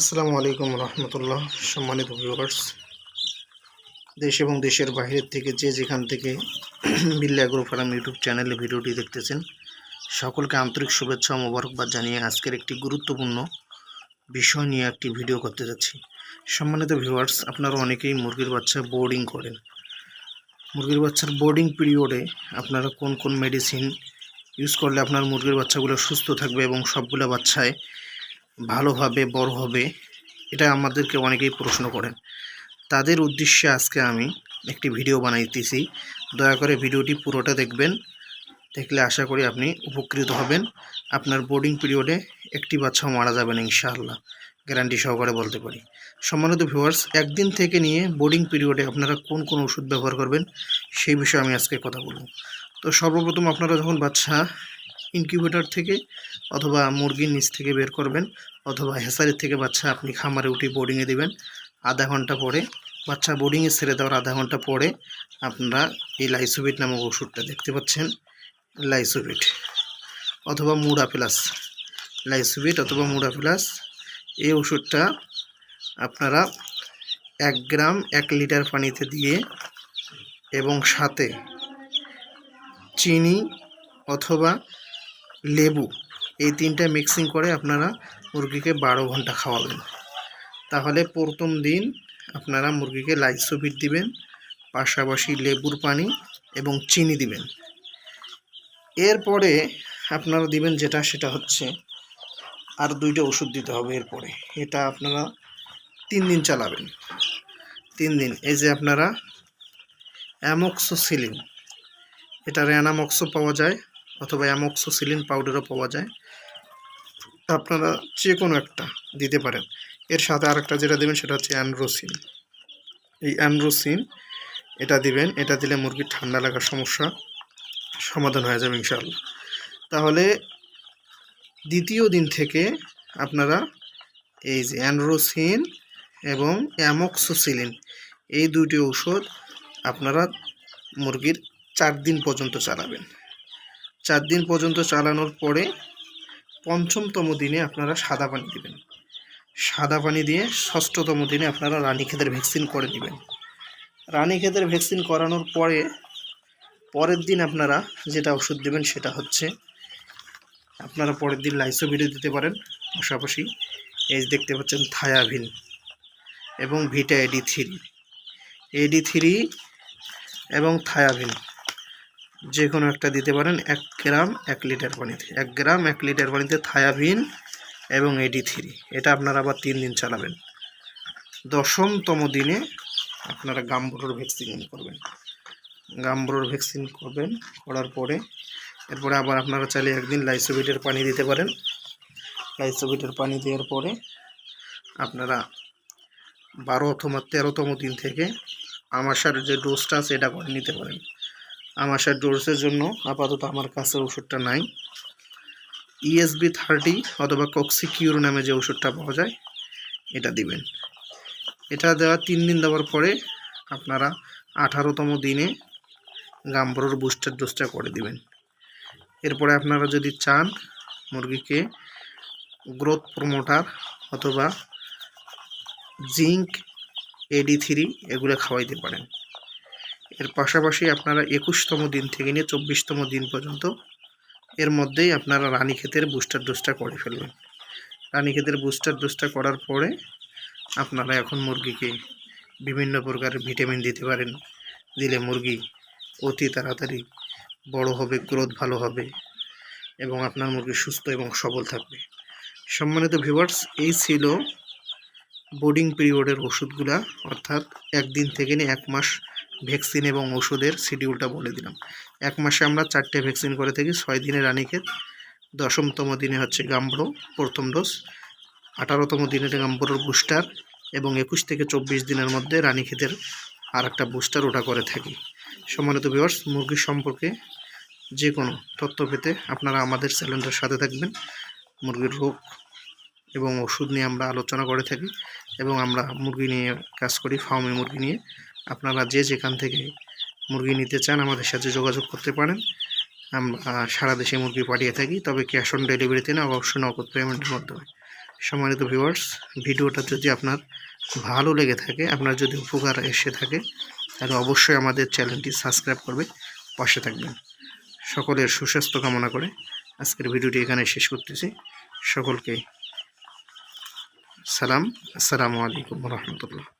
আসসালামু আলাইকুম রহমতুল্লাহ, সম্মানিত ভিউয়ার্স দেশ এবং দেশের বাইরের থেকে যে যেখান থেকে বিল্লা অ্যাগ্রো ফার্ম ইউটিউব চ্যানেলে ভিডিওটি দেখতেছেন, সকলকে আন্তরিক শুভেচ্ছা ও মোবারকবাদ জানিয়ে আজকের একটি গুরুত্বপূর্ণ বিষয় নিয়ে একটি ভিডিও করতে যাচ্ছি। সম্মানিত ভিউয়ার্স আপনারা অনেকেই মুরগির বাচ্চা বোর্ডিং করেন। মুরগির বাচ্চার বোর্ডিং পিরিয়ডে আপনারা কোন কোন মেডিসিন ইউজ করলে আপনার মুরগির বাচ্চাগুলো সুস্থ থাকবে এবং সবগুলো বাচ্চায় ভালোভাবে বড় হবে, এটা আমাদেরকে অনেকেই প্রশ্ন করেন। তাদের উদ্দেশ্যে আজকে আমি একটি ভিডিও বানাইতেছি। দয়া করে ভিডিওটি পুরোটা দেখবেন, দেখলে আশা করি আপনি উপকৃত হবেন। আপনার বোর্ডিং পিরিয়ডে একটি বাচ্চাও মারা যাবেন ইনশাআল্লাহ গ্যারান্টি সহকারে বলতে পারি। সম্মানিত ভিউয়ার্স একদিন থেকে নিয়ে বোর্ডিং পিরিয়ডে আপনারা কোন কোন ওষুধ ব্যবহার করবেন, সেই বিষয়ে আমি আজকে কথা বলব। তো সর্বপ্রথম আপনারা যখন বাচ্চা ইনকিউবেটর থেকে অথবা মুরগির নিচ থেকে বের করবেন অথবা হেসারির থেকে বাচ্চা আপনি খামারে উঠে বোর্ডিংয়ে দেবেন। আধা ঘণ্টা পরে বাচ্চা বোর্ডিংয়ে ছেড়ে দেওয়ার আধা ঘণ্টা পরে আপনারা এই লাইসোভিট নামক ওষুধটা দেখতে পাচ্ছেন। লাইসোভিট অথবা মুড়া প্লাস অথবা মুড়া প্লাস এই ওষুধটা আপনারা এক গ্রাম এক লিটার পানিতে দিয়ে এবং সাথে চিনি অথবা লেবু। এই তিনটা মিক্সিং করে আপনারা মুরগিকে বারো ঘণ্টা খাওয়াবেন। তাহলে প্রথম দিন আপনারা মুরগিকে লাইসোভিট দিবেন, পাশাপাশি লেবুর পানি এবং চিনি দিবেন। এরপরে আপনারা দিবেন যেটা, সেটা হচ্ছে আর দুইটা ওষুধ দিতে হবে এরপরে। এটা আপনারা তিন দিন চালাবেন। তিন দিন। এই যে আপনারা অ্যামক্সোসিলিন, এটা র্যানামক্সো পাওয়া যায়। অথবা অ্যামক্সোসিলিন পাউডারও পাওয়া যায়। আপনারা যে কোনো একটা দিতে পারেন। এর সাথে আরেকটা যেটা দেবেন সেটা হচ্ছে অ্যান্ড্রোসিন এই অ্যান্ড্রোসিন এটা দিবেন, এটা দিলে মুরগির ঠান্ডা লাগার সমস্যা সমাধান হয়ে যাবে ইনশাআল্লাহ। তাহলে দ্বিতীয় দিন থেকে আপনারা এই যে অ্যান্ড্রোসিন এবং অ্যামক্সোসিলিন, এই দুইটি ঔষধ আপনারা মুরগির চার দিন পর্যন্ত চালাবেন। চার দিন পর্যন্ত চালানোর পরে পঞ্চমতম দিনে আপনারা সাদা পানি দিবেন। সাদা পানি দিয়ে ষষ্ঠতম দিনে আপনারা রানীক্ষেতের ভ্যাকসিন করে নেবেন। রানীক্ষেতের ভ্যাকসিন করানোর পরে পরের দিন আপনারা যেটা ওষুধ দেবেন সেটা হচ্ছে আপনারা পরের দিন লাইসোভিডও দিতে পারেন। পাশাপাশি এই দেখতে পাচ্ছেন থায়াভিন এবং ভিটা এডি থ্রি এডি থ্রি এবং থায়াভিন। যে কোনো একটা দিতে পারেন এক গ্রাম এক লিটার পানিতে। এক গ্রাম এক লিটার পানিতে থায়াভিন এবং এডি থ্রি এটা আপনারা আবার তিন দিন চালাবেন। দশমতম দিনে আপনারা গাম্বুরোর ভ্যাকসিন করবেন। গাম্বুরোর ভ্যাকসিন করবেন, করার পরে এরপরে আবার আপনারা চাইলে একদিন লাইসোভিটের পানি দিতে পারেন। লাইসোভিটের পানি দেওয়ার পরে আপনারা বারো অথবা তেরোতম দিন থেকে আমাশার যে ডোজটা আছে, এটা করে নিতে পারেন। আমাশার ডোজের জন্য আপাতত আমার কাছে ওষুধটা নাই। ইএসবি থার্টি অথবা কক্সিকিউর নামে যে ওষুধটা পাওয়া যায়, এটা দিবেন। এটা দেওয়া তিন দিন দেওয়ার পরে আপনারা আঠারোতম দিনে গাম্বরোর বুস্টার ডোজটা করে দিবেন। এরপরে আপনারা যদি চান মুরগিকে গ্রোথ প্রমোটার অথবা জিঙ্ক এডি থ্রি এগুলো খাওয়াইতে পারেন। এর পাশাপাশি আপনারা একুশতম দিন থেকে নিয়ে চব্বিশতম দিন পর্যন্ত এর মধ্যেই আপনারা রানীক্ষেতের বুস্টার ডোজটা করে ফেলবেন। রানীক্ষেতের বুস্টার ডোজটা করার পরে আপনারা এখন মুরগিকে বিভিন্ন প্রকারের ভিটামিন দিতে পারেন। দিলে মুরগি অতি তাড়াতাড়ি বড় হবে গ্রোথ ভালো হবে এবং আপনার মুরগি সুস্থ এবং সবল থাকবে। সম্মানিত ভিউয়ার্স এই ছিল বোর্ডিং পিরিয়ডের ওষুধগুলা, অর্থাৎ একদিন থেকে নিয়ে এক মাস ভ্যাকসিন এবং ওষুধের শিডিউলটা বলে দিলাম। এক মাসে আমরা চারটে ভ্যাকসিন করে থাকি। ছয় দিনে রানীক্ষেত। দশমতম দিনে হচ্ছে গাম্বরো, প্রথম ডোজ আঠারোতম দিনে গাম্বরোর বুস্টার এবং একুশ থেকে চব্বিশ দিনের মধ্যে রানীক্ষেতের আর একটা বুস্টার ওটা করে থাকি। সম্মানিত ভিউয়ার্স মুরগি সম্পর্কে যে কোনো তথ্য পেতে আপনারা আমাদের চ্যানেলটার সাথে থাকবেন। মুরগির রোগ এবং ওষুধ নিয়ে আমরা আলোচনা করে থাকি এবং আমরা মুরগি নিয়ে কাজ করি ফার্মে মুরগি নিয়ে। আপনারা যে যেখান থেকে মুরগি নিতে চান আমাদের সাথে যোগাযোগ করতে পারেন। আমরা সারা দেশে মুরগি পাঠিয়ে থাকি, তবে ক্যাশ অন ডেলিভারিতে না, অবশ্যই নগদ পেমেন্টের মাধ্যমে। সম্মানিত ভিউয়ার্স ভিডিওটা যদি আপনার ভালো লেগে থাকে, আপনার যদি উপকার এসে থাকে, তাহলে অবশ্যই আমাদের চ্যানেলটি সাবস্ক্রাইব করবে, পাশে থাকবেন। সকলের সুস্বাস্থ্য কামনা করে আজকের ভিডিওটি এখানে শেষ করতেছি। সকলকে সালাম, আসসালামু আলাইকুম রহমতুল্লাহ।